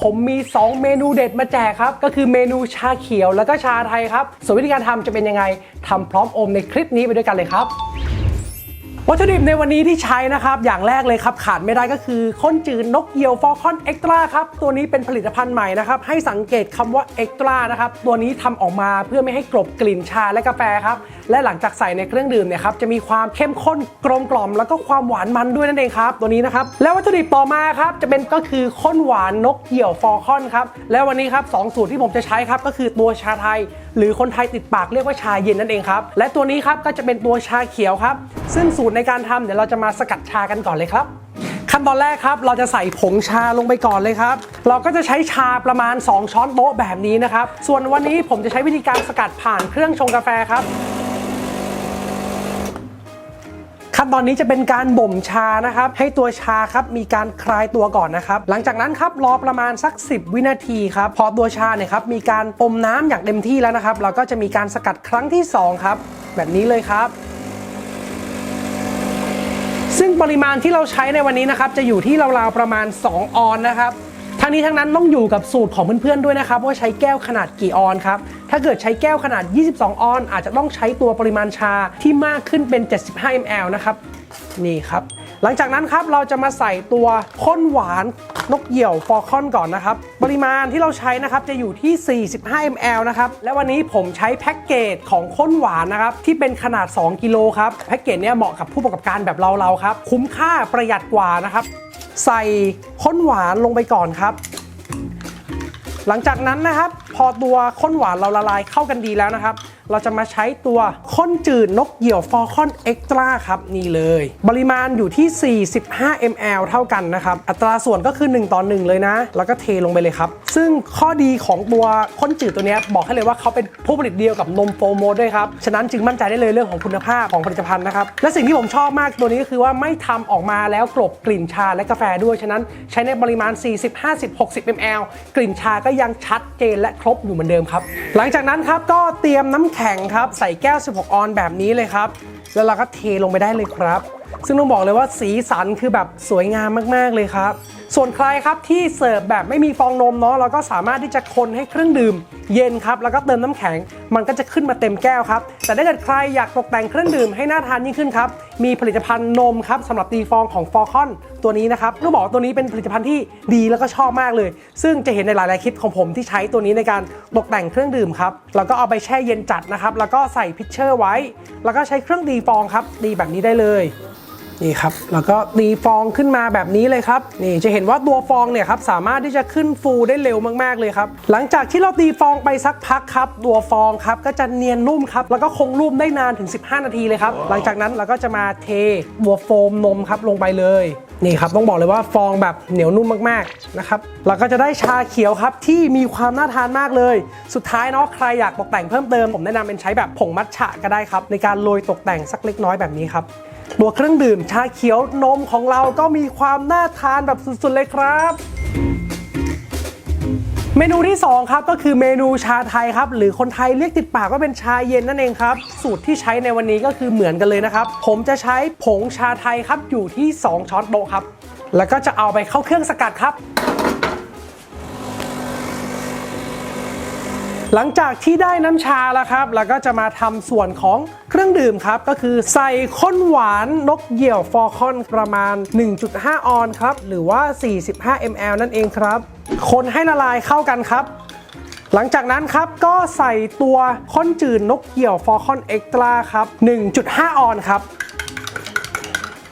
ผมมี 2 เมนูเด็ดมาแจกครับ ก็คือเมนูชาเขียวแล้วก็ชาไทยครับ ส่วนวิธีการทำจะเป็นยังไงทำพร้อมอมในคลิปนี้ไปด้วยกันเลยครับ วัตถุดิบในวันนี้ที่ใช้นะครับ อย่างแรกเลยครับ ขาดไม่ได้ก็คือข้นจืดนกเหยี่ยวฟอคอนเอ็กตร้าครับ ตัวนี้เป็นผลิตภัณฑ์ใหม่นะครับ ให้สังเกตคำว่าเอ็กตร้านะครับ ตัวนี้ทำออกมาเพื่อไม่ให้กลบกลิ่นชาและกาแฟครับ และหลังจากใส่ในเครื่องดื่มเนี่ยครับ จะมีความเข้มข้นกลมกล่อม แล้วก็ความหวานมันด้วยนั่นเองครับ ตัวนี้นะครับ แล้ววัตถุดิบต่อมาครับจะเป็นก็คือข้นหวานนกเหยี่ยวฟอคอนครับ และวันนี้ครับสองสูตรที่ผมจะใช้ครับก็คือตัวชาไทยหรือคนไทยติดปากเรียกว่าชาเย็นนั่นเองครับ และตัวนี้ครับก็จะเป็นตัวชาเขียวครับ ซึ่งสูตรในการทำเดี๋ยวเราจะมาสกัดชากันก่อนเลยครับขั้นตอนแรกครับ เราจะใส่ผงชาลงไปก่อนเลยครับ เราก็จะใช้ชาประมาณ 2 ช้อนโต๊ะแบบนี้นะครับ ส่วนวันนี้ผมจะใช้วิธีการสกัดผ่านเครื่องชงกาแฟครับ ขั้นตอนนี้จะเป็นการบ่มชานะครับ ให้ตัวชาครับมีการคลายตัวก่อนนะครับ หลังจากนั้นครับรอประมาณสัก 10 วินาทีครับ พอตัวชาเนี่ยครับมีการอมน้ำอย่างเต็มที่แล้วนะครับ เราก็จะมีการสกัดครั้งที่ 2 ครับ แบบนี้เลยครับซึ่งปริมาณที่เราใช้ในวันนี้นะครับ จะอยู่ที่ราวๆประมาณ 2 ออนนะครับ ทั้งนี้ทั้งนั้นต้องอยู่กับสูตรของเพื่อนๆด้วยนะครับว่าใช้แก้วขนาดกี่ออนครับถ้าเกิดใช้แก้วขนาด 22 ออน อาจจะต้องใช้ตัวปริมาณชาที่มากขึ้นเป็น 75 ml นะครับนี่ครับหลังจากนั้นครับเราจะมาใส่ตัวข้นหวานนกเหยี่ยวฟอร์คอนก่อนนะครับ ปริมาณที่เราใช้นะครับจะอยู่ที่ 45 ml นะครับ และวันนี้ผมใช้แพ็กเกจของข้นหวานนะครับที่เป็นขนาด 2 กิโลครับ แพ็กเกจเนี้ยเหมาะกับผู้ประกอบการแบบเราๆครับ คุ้มค่าประหยัดกว่านะครับ ใส่ข้นหวานลงไปก่อนครับ หลังจากนั้นนะครับ พอตัวข้นหวานเราละลายเข้ากันดีแล้วนะครับ เราจะมาใช้ตัวข้นจืดนกเหยี่ยวฟอร์คอนเอ็กตร้าครับ นี่เลย ปริมาณอยู่ที่ 45 ml เท่ากันนะครับ อัตราส่วนก็คือ 1 ต่อ 1 เลยนะ แล้วก็เทลงไปเลยครับ ซึ่งข้อดีของตัวข้นจืดตัวนี้บอกให้เลยว่าเขาเป็นผู้ผลิตเดียวกับนมโฟโมดด้วยครับ ฉะนั้นจึงมั่นใจได้เลยเรื่องของคุณภาพของผลิตภัณฑ์นะครับ และสิ่งที่ผมชอบมากตัวนี้ก็คือว่าไม่ทำออกมาแล้วกลบกลิ่นชาและกาแฟด้วย ฉะนั้นใช้ในปริมาณ 40 50 60 ml กลิ่นชาก็ยังชัดเจนและครบอยู่เหมือนเดิมครับ หลังจากนั้นครับก็เตรียมน้ำแขข็งครับ ใส่แก้ว 16 ออนแบบนี้เลยครับ แล้วเราก็เทลงไปได้เลยครับ ซึ่งต้องบอกเลยว่าสีสันคือแบบสวยงามมากๆเลยครับ ส่วนใครครับที่เสิร์ฟแบบไม่มีฟองนมเนาะเราก็สามารถที่จะคนให้เครื่องดื่ม เย็นครับแล้วก็เติมน้ำแข็ง มันก็จะขึ้นมาเต็มแก้วครับ แต่ถ้าเกิดใครอยากตกแต่งเครื่องดื่มให้น่าทานยิ่งขึ้นครับมีผลิตภัณฑ์นมครับสำหรับตีฟองของฟอร์คอนตัวนี้นะครับต้องบอกตัวนี้เป็นผลิตภัณฑ์ที่ดีแล้วก็ชอบมากเลย ซึ่งจะเห็นในหลาย ๆ คลิปของผมที่ใช้ตัวนี้ในการตกแต่งเครื่องดื่มครับแล้วก็เอาไปแช่เย็นจัดนะครับแล้วก็ใส่พิชเชอร์ไว้ แล้วก็ใช้เครื่องตีฟองครับตีแบบนี้ได้เลยนี่ครับแล้วก็ตีฟองขึ้นมาแบบนี้เลยครับนี่จะเห็นว่าตัวฟองเนี่ยครับสามารถที่จะขึ้นฟูได้เร็วมากๆเลยครับหลังจากที่เราตีฟองไปสักพักครับ ตัวฟองครับก็จะเนียนนุ่มครับแล้วก็คงนุ่มได้นานถึง 15 นาทีเลยครับ หลังจากนั้นเราก็จะมาเทตัวโฟมนมครับลงไปเลย นี่ครับต้องบอกเลยว่าฟองแบบเหนียวนุ่มมากๆนะครับเราก็จะได้ชาเขียวครับที่มีความน่าทานมากเลย สุดท้ายเนาะใครอยากตกแต่งเพิ่มเติมผมแนะนำเป็นใช้แบบผงมัทฉะก็ได้ครับ ในการโรยตกแต่งสักเล็กน้อยแบบนี้ครับตัวเครื่องดื่มชาเขียวนมของเราก็มีความน่าทานแบบสุดๆเลยครับ เมนูที่ 2 ครับก็คือเมนูชาไทยครับ หรือคนไทยเรียกติดปากว่าเป็นชาเย็นนั่นเองครับ สูตรที่ใช้ในวันนี้ก็คือเหมือนกันเลยนะครับ ผมจะใช้ผงชาไทยครับอยู่ที่ 2 ช้อนโต๊ะครับ แล้วก็จะเอาไปเข้าเครื่องสกัดครับหลังจากที่ได้น้ำชาแล้วครับ แล้วก็จะมาทำส่วนของเครื่องดื่มครับ ก็คือใส่ข้นหวานนกเหยี่ยวฟอร์คอนประมาณ 1.5 ออนครับ หรือว่า 45 ml นั่นเองครับ คนให้ละลายเข้ากันครับ หลังจากนั้นครับก็ใส่ตัวข้นจืดนกเหี่ยวฟอร์คอนเอ็กตร้าครับ 1.5 ออนครับ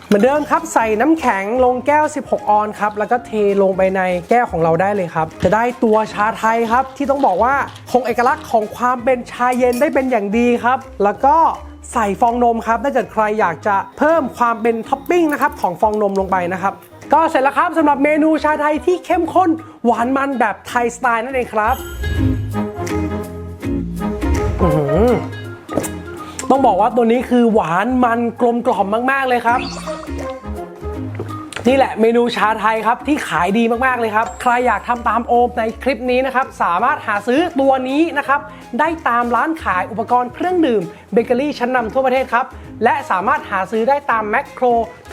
เหมือนเดิมครับใส่น้ำแข็งลงแก้ว 16 ออนครับ แล้วก็เทลงไปในแก้วของเราได้เลยครับ จะได้ตัวชาไทยครับ ที่ต้องบอกว่าคงเอกลักษณ์ของความเป็นชาเย็นได้เป็นอย่างดีครับ แล้วก็ใส่ฟองนมครับ ถ้าเกิดใครอยากจะเพิ่มความเป็นท็อปปิ้งนะครับของฟองนมลงไปนะครับ ก็เสร็จแล้วครับสำหรับเมนูชาไทยที่เข้มข้นหวานมันแบบไทยสไตล์นั่นเองครับต้องบอกว่าตัวนี้คือหวานมันกลมกล่อมมาก ๆ เลยครับนี่แหละเมนูชาไทยครับที่ขายดีมากๆเลยครับ ใครอยากทำตามโอมในคลิปนี้นะครับ สามารถหาซื้อตัวนี้นะครับ ได้ตามร้านขายอุปกรณ์เครื่องดื่มเบเกอรี่ชั้นนำทั่วประเทศครับ และสามารถหาซื้อได้ตามแมคโคร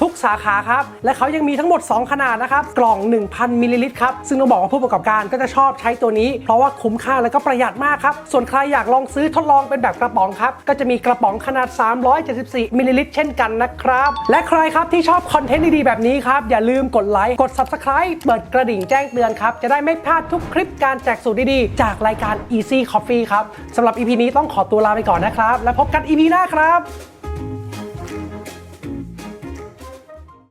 ทุกสาขาครับ และเขายังมีทั้งหมด 2 ขนาดนะครับ กล่อง 1,000มิลลิลิตรครับ ซึ่งต้องบอกว่าผู้ประกอบการก็จะชอบใช้ตัวนี้ เพราะว่าคุ้มค่าและก็ประหยัดมากครับ ส่วนใครอยากลองซื้อทดลองเป็นแบบกระป๋องครับ ก็จะมีกระป๋องขนาด 374มิลลิลิตรเช่นกันนะครับ และใครครับที่ชอบคอนเทนต์ดีๆแบบนี้ครับ อย่าลืมกดไลค์ กด Subscribe เปิดกระดิ่งแจ้งเตือนครับ จะได้ไม่พลาดทุกคลิปการแจกสูตรดีๆ จากรายการ Easy Coffee ครับสำหรับ EP นี้ต้องขอตัวลาไปก่อนนะครับ แล้วพบกัน EP หน้าครับ